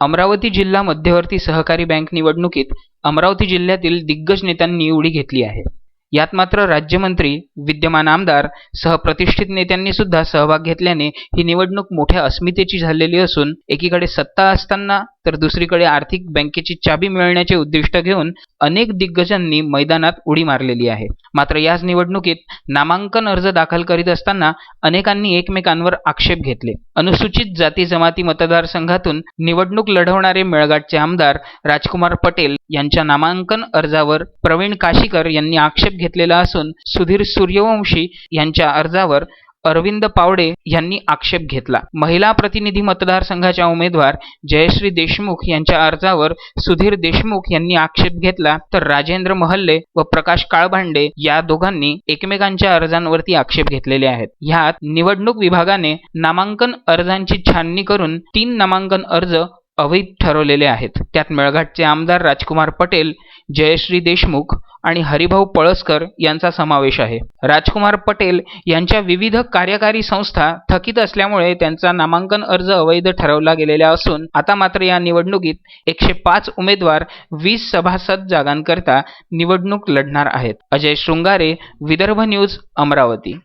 अमरावती जिल्हा मध्यवर्ती सहकारी बँक निवडणुकीत अमरावती जिल्ह्यातील दिग्गज नेत्यांनी उडी घेतली आहे. यात मात्र राज्यमंत्री विद्यमान आमदार सह प्रतिष्ठित नेत्यांनी सुद्धा सहभाग घेतल्याने ही निवडणूक मोठ्या अस्मितेची झालेली असून एकीकडे सत्ता असताना तर दुसरीकडे आर्थिक बँकेची चाबी मिळण्याचे उद्दिष्ट घेऊन अनेक दिग्गजांनी मैदानात उडी मारलेली आहे. मात्र याच निवडणुकीत नामांकन अर्ज दाखल करीत असताना अनेकांनी एकमेकांवर आक्षेप घेतले. अनुसूचित जाती जमाती मतदारसंघातून निवडणूक लढवणारे मेळघाटचे आमदार राजकुमार पटेल यांच्या नामांकन अर्जावर प्रवीण काशीकर यांनी आक्षेप घेतलेला असून सुधीर सूर्यवंशी यांच्या अर्जावर अरविंद पावडे यांनी आक्षेप घेतला. महिला प्रतिनिधी मतदारसंघाच्या उमेदवार जयश्री देशमुख यांच्या अर्जावर सुधीर देशमुख यांनी आक्षेप घेतला. तर राजेंद्र महल्ले व प्रकाश काळभांडे या दोघांनी एकमेकांच्या अर्जांवरती आक्षेप घेतलेले आहेत. ह्यात निवडणूक विभागाने नामांकन अर्जांची छाननी करून तीन नामांकन अर्ज अवैध ठरवलेले आहेत. त्यात मेळघाटचे आमदार राजकुमार पटेल जयश्री देशमुख आणि हरिभाऊ पळसकर यांचा समावेश आहे. राजकुमार पटेल यांच्या विविध कार्यकारी संस्था थकीत असल्यामुळे त्यांचा नामांकन अर्ज अवैध ठरवला गेलेला असून आता मात्र या निवडणुकीत एकशे पाच उमेदवार वीस सभासद जागांकरता निवडणूक लढणार आहेत. अजय शृंगारे विदर्भ न्यूज अमरावती.